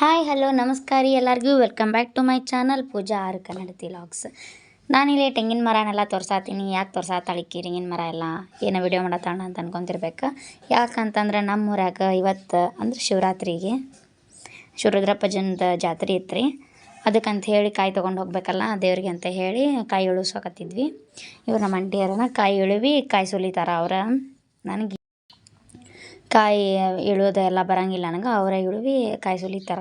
Hi, hello, ನಮಸ್ಕಾರ ಎಲ್ಲರಿಗೂ. Welcome back to my channel Pooja R Kannada logs ನಾನಿಲ್ಲಿ ತೆಂಗಿನ ಮರನೆಲ್ಲ ತೋರ್ಸಾತೀನಿ. ಯಾಕೆ ತೋರ್ಸಾತಾಳಿಕ್ಕಿ ತೆಂಗಿನ ಮರ ಎಲ್ಲ? ಏನೋ ವಿಡಿಯೋ ಮಾಡತ್ತಾಳ ಅಂತ ಅನ್ಕೊಂತಿರ್ಬೇಕು. ಯಾಕಂತಂದ್ರೆ ನಮ್ಮ ಊರಾಗ ಇವತ್ತು, ಅಂದ್ರೆ ಶಿವರಾತ್ರಿಗೆ ಶಿವರುದ್ರಪ್ಪಜನದ ಜಾತ್ರೆ ಇತ್ತು ರೀ ಅದಕ್ಕಂತ ಹೇಳಿ ಕಾಯಿ ತೊಗೊಂಡು ಹೋಗಬೇಕಲ್ಲ ದೇವ್ರಿಗೆ ಅಂತ ಹೇಳಿ ಕಾಯಿ ಇಳಿಸೋಕತ್ತಿದ್ವಿ ಇವ್ರು ನಮ್ಮ ಅಂಟಿಯರನ್ನ ಕಾಯಿ ಇಳಿವಿ, ಕಾಯಿ ಸುಲಿತಾರ ಅವ್ರ. ನನಗೆ ಕಾಯಿ ಇಳಿಯೋದು ಎಲ್ಲ ಬರಂಗಿಲ್ಲ ನನಗೆ ಅವರ ಇಳುವಿ, ಕಾಯಿ ಸುಲಿತಾರ.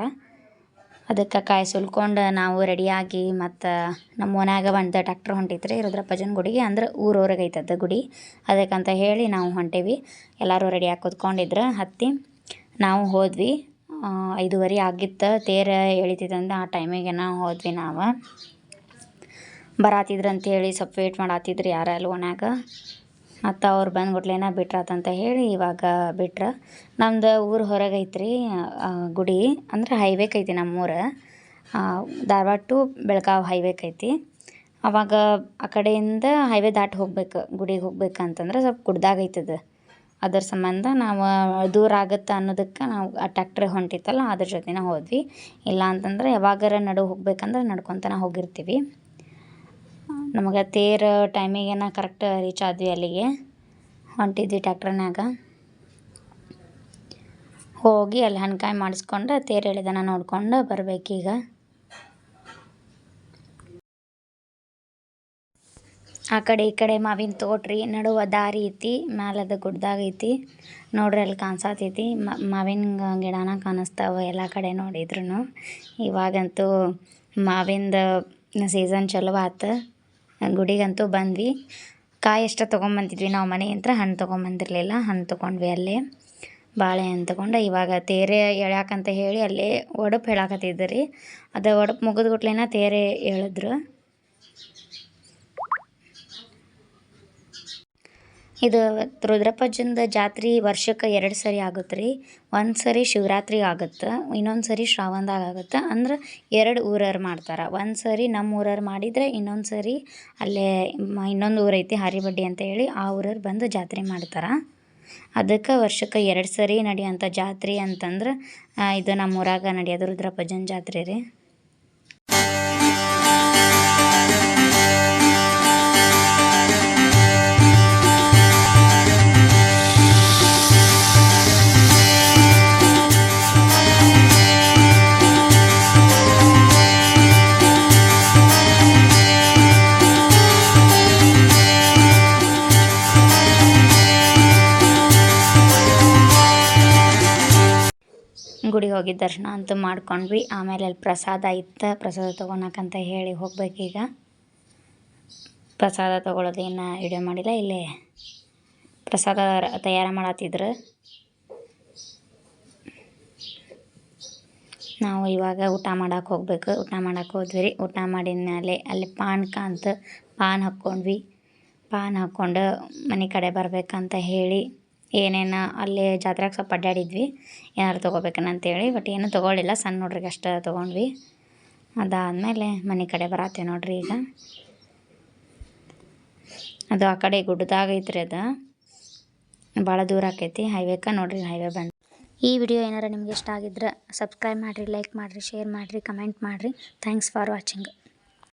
ಅದಕ್ಕೆ ಕಾಯಿ ಸುಲ್ಕೊಂಡು ನಾವು ರೆಡಿಯಾಗಿ ಮತ್ತು ನಮ್ಮ ಮನ್ಯಾಗ ಒಂದು ಟ್ಯಾಕ್ಟ್ರ್ ಹೊಂಟಿತ್ರಿ ರುದ್ರಪ್ಪಜನ ಗುಡಿಗೆ, ಅಂದ್ರೆ ಊರವ್ರಿಗೆ ಐತದ ಗುಡಿ. ಅದಕ್ಕಂತ ಹೇಳಿ ನಾವು ಹೊಂಟೇವಿ. ಎಲ್ಲರೂ ರೆಡಿಯಾಗಿ ಕೂತ್ಕೊಂಡಿದ್ರು ಹತ್ತಿ. ನಾವು ಹೋದ್ವಿ. ಐದುವರೆ ಆಗಿತ್ತು ತೇರು ಎಳಿತಿದ್ದಂದು ಆ ಟೈಮಿಗೆ ನಾವು ಹೋದ್ವಿ ನಾವು. ಬರಾತಿದ್ರು ಅಂತೇಳಿ ಸ್ವಲ್ಪ ವೇಟ್ ಮಾಡತ್ತಿದ್ರು ಯಾರ ಲೋನಾಗ ಮತ್ತು ಅವ್ರು ಬಂದ್ಬಿಟ್ಲೇನ ಬಿಟ್ರಾತಂತ ಹೇಳಿ ಇವಾಗ ಬಿಟ್ರ. ನಮ್ದು ಊರು ಹೊರಗೆ ಐತ್ರಿ ಗುಡಿ, ಅಂದ್ರೆ ಹೈವೇಕ್ ಐತಿ ನಮ್ಮೂರು. ಧಾರವಾಡ ಟು ಬೆಳಗಾವಿ ಹೈವೇಕ್ ಐತಿ. ಅವಾಗ ಆ ಕಡೆಯಿಂದ ಹೈವೇ ದಾಟಿ ಹೋಗ್ಬೇಕು, ಗುಡಿಗೆ ಹೋಗ್ಬೇಕಂತಂದ್ರೆ ಸ್ವಲ್ಪ ಗುಡ್ದಾಗ ಐತದ. ಅದ್ರ ಸಂಬಂಧ ನಾವು ದೂರ ಆಗತ್ತೆ ಅನ್ನೋದಕ್ಕೆ ನಾವು ಆ ಟ್ಯಾಕ್ಟ್ರ್ ಹೊಂಟಿತ್ತಲ್ಲ, ಅದ್ರ ಜೊತೆನೇ ಹೋದ್ವಿ. ಇಲ್ಲ ಅಂತಂದ್ರೆ ಯಾವಾಗಾರ ನಡು ಹೋಗ್ಬೇಕಂದ್ರೆ ನಡ್ಕೊತನ ಹೋಗಿರ್ತೀವಿ. ನಮಗೆ ತೇರು ಟೈಮಿಗೇನ ಕರೆಕ್ಟ್ ರೀಚ್ ಆದ್ವಿ ಅಲ್ಲಿಗೆ. ಹೊಂಟಿದ್ವಿ ಟ್ಯಾಕ್ಟ್ರನ್ಯಾಗ ಹೋಗಿ ಅಲ್ಲಿ ಹಣ್ಕಾಯಿ ಮಾಡಿಸ್ಕೊಂಡು ತೇರು ಎಳೆದನ ನೋಡ್ಕೊಂಡು ಬರ್ಬೇಕೀಗ. ಆ ಕಡೆ ಈ ಕಡೆ ಮಾವಿನ ತೋಟ್ರಿ, ನಡುವ ದಾರಿ ಐತಿ, ಮ್ಯಾಲದ ಗುಡ್ಡದಾಗ ಐತಿ. ನೋಡ್ರಿ ಅಲ್ಲಿ ಕಾಣಿಸತೈತಿ ಮಾವಿನ ಗಿಡನ ಕಾಣಿಸ್ತಾವ ಎಲ್ಲ ಕಡೆ ನೋಡಿದ್ರು ಇವಾಗಂತೂ ಮಾವಿಂದ ಸೀಸನ್ ಚಲೋ ಆತು. ಗುಡಿಗಂತೂ ಬಂದ್ವಿ. ಕಾಯಿ ಎಷ್ಟು ತೊಗೊಂಬಂದಿದ್ವಿ ನಾವು ಮನೆ ಅಂತ ಹಣ್ಣು ತೊಗೊಂಬಂದಿರಲಿಲ್ಲ, ಹಣ್ಣು ತೊಗೊಂಡ್ವಿ ಅಲ್ಲೇ. ಬಾಳೆಹಣ್ಣು ತೊಗೊಂಡು ಇವಾಗ ತೇರೆ ಎಳ್ಯಾಕಂತ ಹೇಳಿ ಅಲ್ಲಿ ಒಡಪು ಹೇಳಾಕತ್ತಿದ್ದು ರೀ ಅದು ಒಡಪು ಮುಗಿದ್ಗುಟ್ಲೆನ ತೇರೆ ಎಳೆದ್ರು. ಇದು ರುದ್ರಪ್ಪಜ್ಜಂದ ಜಾತ್ರೆ ವರ್ಷಕ್ಕೆ ಎರಡು ಸರಿ ಆಗುತ್ತೆ ರೀ ಒಂದು ಸರಿ ಶಿವರಾತ್ರಿ ಆಗುತ್ತೆ, ಇನ್ನೊಂದು ಸರಿ ಶ್ರಾವಣದಾಗ ಆಗುತ್ತೆ. ಅಂದ್ರೆ ಎರಡು ಊರವ್ರು ಮಾಡ್ತಾರೆ. ಒಂದು ಸರಿ ನಮ್ಮ ಊರವ್ರು ಮಾಡಿದರೆ ಇನ್ನೊಂದು ಸರಿ ಅಲ್ಲೇ ಇನ್ನೊಂದು ಊರೈತಿ ಹರಿಬಡ್ಡಿ ಹಾರಿಬಡ್ಡಿ ಅಂತ ಹೇಳಿ ಆ ಊರವ್ರು ಬಂದು ಜಾತ್ರೆ ಮಾಡ್ತಾರೆ. ಅದಕ್ಕೆ ವರ್ಷಕ್ಕೆ ಎರಡು ಸರಿ ನಡೆಯುವಂಥ ಜಾತ್ರೆ ಅಂತಂದ್ರೆ ಇದು ನಮ್ಮ ಊರಾಗ ನಡೆಯೋದು ರುದ್ರಪ್ಪಜ್ಜನ ಜಾತ್ರೆ ರೀ. ಗುಡಿಗೆ ಹೋಗಿ ದರ್ಶನ ಅಂತೂ ಮಾಡ್ಕೊಂಡ್ವಿ. ಆಮೇಲೆ ಅಲ್ಲಿ ಪ್ರಸಾದ ಇತ್ತು. ಪ್ರಸಾದ ತೊಗೊಳಕಂತ ಹೇಳಿ ಹೋಗ್ಬೇಕೀಗ ಪ್ರಸಾದ ತೊಗೊಳೋದೇನು ವಿಡಿಯೋ ಮಾಡಿಲ್ಲ. ಇಲ್ಲೇ ಪ್ರಸಾದ ತಯಾರು ಮಾಡತ್ತಿದ್ರು ನಾವು ಇವಾಗ ಊಟ ಮಾಡಕ್ಕೆ ಹೋಗ್ಬೇಕು. ಊಟ ಮಾಡೋಕೆ ಹೋದ್ವಿ ರೀ. ಊಟ ಮಾಡಿದ ಮೇಲೆ ಅಲ್ಲಿ ಪಾನಕ ಅಂತ ಪಾನ್ ಹಾಕ್ಕೊಂಡ್ವಿ. ಪಾನ್ ಹಾಕ್ಕೊಂಡು ಮನೆ ಕಡೆ ಬರಬೇಕಂತ ಹೇಳಿ ಏನೇನು ಅಲ್ಲಿ ಜಾತ್ರೆಗೆ ಸ್ವಲ್ಪ ಅಡ್ಡಾಡಿದ್ವಿ. ಏನಾರು ತೊಗೋಬೇಕನ್ನಂತೇಳಿ ಬಟ್ ಏನೂ ತೊಗೊಳ್ಳಿಲ್ಲ. ಸಣ್ಣ ಹುಡ್ರಿಗೆ ಅಷ್ಟೇ ತೊಗೊಂಡ್ವಿ. ಅದಾದಮೇಲೆ ಮನೆ ಕಡೆ ಬರತ್ತೆ ನೋಡ್ರಿ ಈಗ. ಅದು ಆ ಕಡೆ ಗುಡ್ಡದಾಗ ಐತ್ರಿ ಅದು. ಭಾಳ ದೂರ ಆಕೈತಿ. ಹೈವೇಕ ನೋಡ್ರಿ ಹೈವೇ ಬಂದು. ಈ ವಿಡಿಯೋ ಏನಾರ ನಿಮ್ಗೆ ಇಷ್ಟ ಆಗಿದ್ರೆ ಸಬ್ಸ್ಕ್ರೈಬ್ ಮಾಡಿರಿ, ಲೈಕ್ ಮಾಡಿರಿ, ಶೇರ್ ಮಾಡಿರಿ, ಕಮೆಂಟ್ ಮಾಡಿರಿ. Thanks for watching